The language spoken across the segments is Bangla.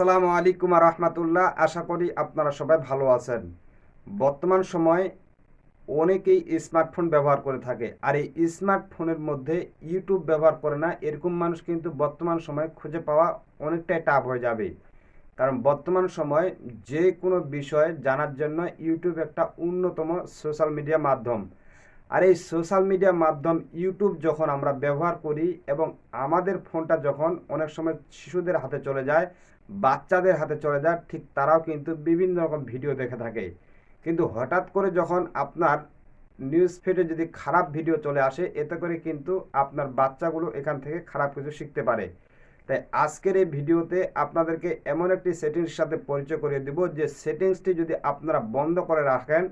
আসসালামু আলাইকুম রহমতুল্লাহ। আশা করি আপনারা সবাই ভালো আছেন। বর্তমান সময়ে অনেকেই স্মার্টফোন ব্যবহার করে থাকে। আর এই স্মার্টফোনের মধ্যে ইউটিউব ব্যবহার করে না, এরকম মানুষ কিন্তু বর্তমান সময়ে খুঁজে পাওয়া অনেকটাই টাফ হয়ে যাবে। কারণ বর্তমান সময়ে যে কোনো বিষয় জানার জন্য ইউটিউব একটা অন্যতম সোশ্যাল মিডিয়া মাধ্যম। আর এই সোশ্যাল মিডিয়া মাধ্যম ইউটিউব যখন আমরা ব্যবহার করি এবং আমাদের ফোনটা যখন অনেক সময় শিশুদের হাতে চলে যায় বাচ্চাদের হাতে চলে যায় ঠিক তারাও কিন্তু বিভিন্ন রকম ভিডিও দেখে থাকে। কিন্তু হঠাৎ করে যখন আপনার নিউজ ফিডে যদি খারাপ ভিডিও চলে আসে, এতে করে কিন্তু আপনার বাচ্চাগুলো এখান থেকে খারাপ কিছু শিখতে পারে। তাই আজকের এই ভিডিওতে আপনাদেরকে এমন একটি সেটিংসের সাথে পরিচয় করিয়ে দেব, যে সেটিংসটি যদি আপনারা বন্ধ করে রাখেন,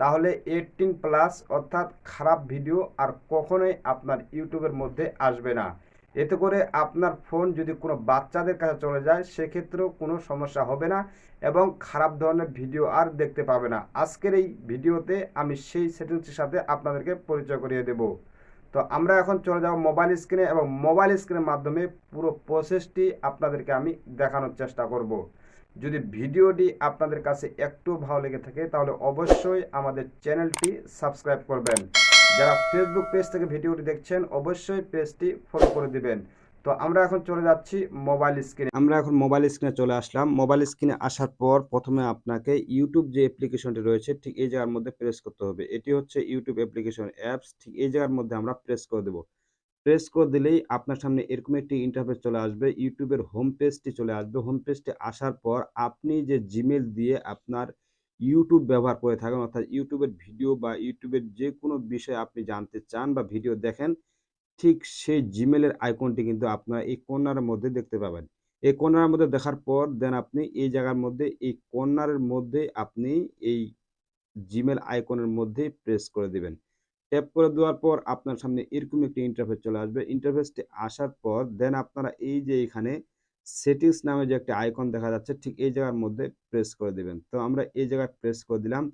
তাহলে এইটিন প্লাস অর্থাৎ খারাপ ভিডিও আর কখনোই আপনার ইউটিউবের মধ্যে আসবে না। এতে করে আপনার ফোন যদি কোনো বাচ্চাদের কাছে চলে যায়, সেক্ষেত্রেও কোনো সমস্যা হবে না এবং খারাপ ধরনের ভিডিও আর দেখতে পাবে না। আজকের এই ভিডিওতে আমি সেই সেটিংসটির সাথে আপনাদেরকে পরিচয় করিয়ে দেব। তো আমরা এখন চলে যাব মোবাইল স্ক্রিনে এবং মোবাইল স্ক্রিনের মাধ্যমে পুরো প্রসেসটি আপনাদেরকে আমি দেখানোর চেষ্টা করব। যদি ভিডিওটি আপনাদের কাছে একটু ভালো লেগে থাকে, তাহলে অবশ্যই আমাদের চ্যানেলটি সাবস্ক্রাইব করবেন। যারা ফেসবুক পেজ থেকে ভিডিওটি দেখছেন, অবশ্যই পেজটি ফলো করে দিবেন। তো আমরা এখন চলে যাচ্ছি মোবাইল স্ক্রিনে আমরা এখন মোবাইল স্ক্রিনে চলে আসলাম। মোবাইল স্ক্রিনে আসার পর প্রথমে আপনাকে ইউটিউব যে অ্যাপ্লিকেশনটি রয়েছে, ঠিক এই জায়গার মধ্যে প্রেস করতে হবে। এটি হচ্ছে ইউটিউব অ্যাপ্লিকেশন অ্যাপস ঠিক এই জায়গার মধ্যে আমরা প্রেস করে দেবো। প্রেস করে দিলেই আপনার সামনে এরকম একটি ইন্টারফেস চলে আসবে। ইউটিউবের হোম পেজটি চলে আসবে। হোম পেজটি আসার পর আপনি যে জিমেল দিয়ে আপনার ইউটিউব ব্যবহার করে থাকেন, অর্থাৎ ইউটিউবের ভিডিও বা ইউটিউবের যে কোনো বিষয়ে আপনি জানতে চান বা ভিডিও দেখেন, ঠিক সেই জিমেলের আইকনটি কিন্তু আপনারা এই কর্নারের মধ্যে দেখতে পাবেন। এই কর্নারের মধ্যে দেখার পর দেন আপনি এই জায়গার মধ্যে, এই কর্নারের মধ্যে আপনি এই জিমেল আইকনের মধ্যেই প্রেস করে দিবেন। ট্যাপ করে দেওয়ার পর আপনার সামনে এরকম একটি ইন্টারফেস চলে আসবে। ইন্টারফেসটি আসার পর দেন আপনারা এই যে এখানে সেটিংস নামে যে একটা আইকন দেখা যাচ্ছে, ঠিক এই জায়গার মধ্যে প্রেস করে দিবেন। তো আমরা এই জায়গায় প্রেস করে দিলাম।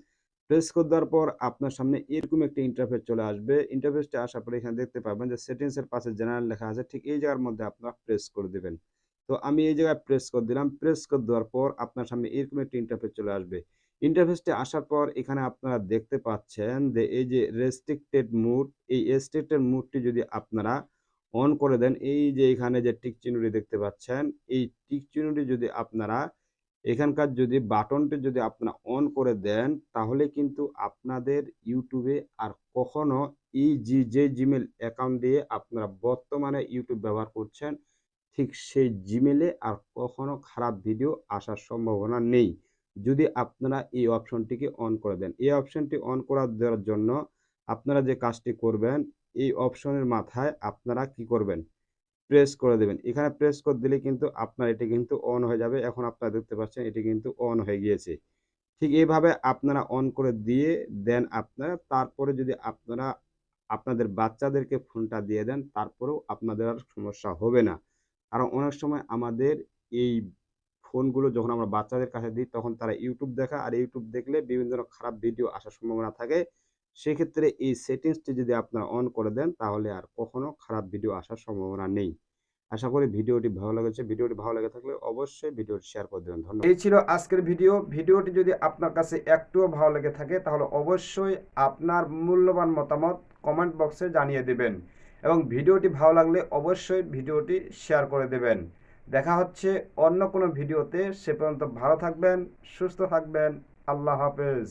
প্রেস করে দেওয়ার পর আপনার সামনে এরকম একটি ইন্টারফেস চলে আসবে। ইন্টারফেসটি আসার পর এখানে দেখতে পাবেন যে সেটিংসের পাশে জেনারেল লেখা আছে, ঠিক এই জায়গার মধ্যে আপনারা প্রেস করে দিবেন। তো আমি এই জায়গায় প্রেস করে দিলাম। প্রেস করে দেওয়ার পর আপনার সামনে এরকম একটি ইন্টারফেস চলে আসবে। ইন্টারফেসটি আসার পর এখানে আপনারা দেখতে পাচ্ছেন যে এই যে রেস্ট্রিক্টেড মুড এই রেস্ট্রিক্টেড মুডটি যদি আপনারা অন করে দেন। এই যে এখানে যে টিক চিহ্নটি দেখতে পাচ্ছেন, এই টিক চিহ্নটি যদি আপনারা, এখানকার যদি বাটনটি যদি আপনারা অন করে দেন, তাহলে কিন্তু আপনাদের ইউটিউবে আর কখনো এই জি, যে জিমেল অ্যাকাউন্ট দিয়ে আপনারা বর্তমানে ইউটিউব ব্যবহার করছেন, ঠিক সেই জিমেলে আর কখনো খারাপ ভিডিও আসার সম্ভাবনা নেই। যদি আপনারা এই অপশনটিকে অন করে দেন, এই অপশনটি অন করার দেওয়ার জন্য আপনারা যে কাজটি করবেন এই অপশনের মাথায় আপনারা কি করবেন? প্রেস করে দেবেন। এখানে প্রেস করে দিলে কিন্তু আপনার এটি কিন্তু অন হয়ে যাবে। এখন আপনারা দেখতে পাচ্ছেন এটি কিন্তু অন হয়ে গিয়েছে। ঠিক এইভাবে আপনারা অন করে দিয়ে দেন আপনারা তারপরে যদি আপনারা আপনাদের বাচ্চাদেরকে ফোনটা দিয়ে দেন, তারপরেও আপনাদের আর সমস্যা হবে না। কারণ অনেক সময় আমাদের এই ফোনগুলো যখন আমরা বাচ্চাদের কাছে দিই, তখন তারা ইউটিউব দেখা আর ইউটিউব দেখলে বিভিন্ন ধরনের খারাপ ভিডিও আসার সম্ভাবনা থাকে। সেক্ষেত্রে এই সেটিংসটি যদি আপনারা অন করে দেন, তাহলে আর কখনো খারাপ ভিডিও আসার সম্ভাবনা নেই। আশা করি ভিডিওটি ভালো লেগেছে। ভিডিওটি ভালো লেগে থাকলে অবশ্যই ভিডিওটি শেয়ার করে দেবেন। ধন্যবাদ। এই ছিল আজকের ভিডিও ভিডিওটি যদি আপনার কাছে একটুও ভালো লেগে থাকে, তাহলে অবশ্যই আপনার মূল্যবান মতামত কমেন্ট বক্সে জানিয়ে দেবেন এবং ভিডিওটি ভালো লাগলে অবশ্যই ভিডিওটি শেয়ার করে দেবেন। দেখা হচ্ছে অন্য কোনো ভিডিওতে সে পর্যন্ত ভালো থাকবেন, সুস্থ থাকবেন। আল্লাহ হাফেজ।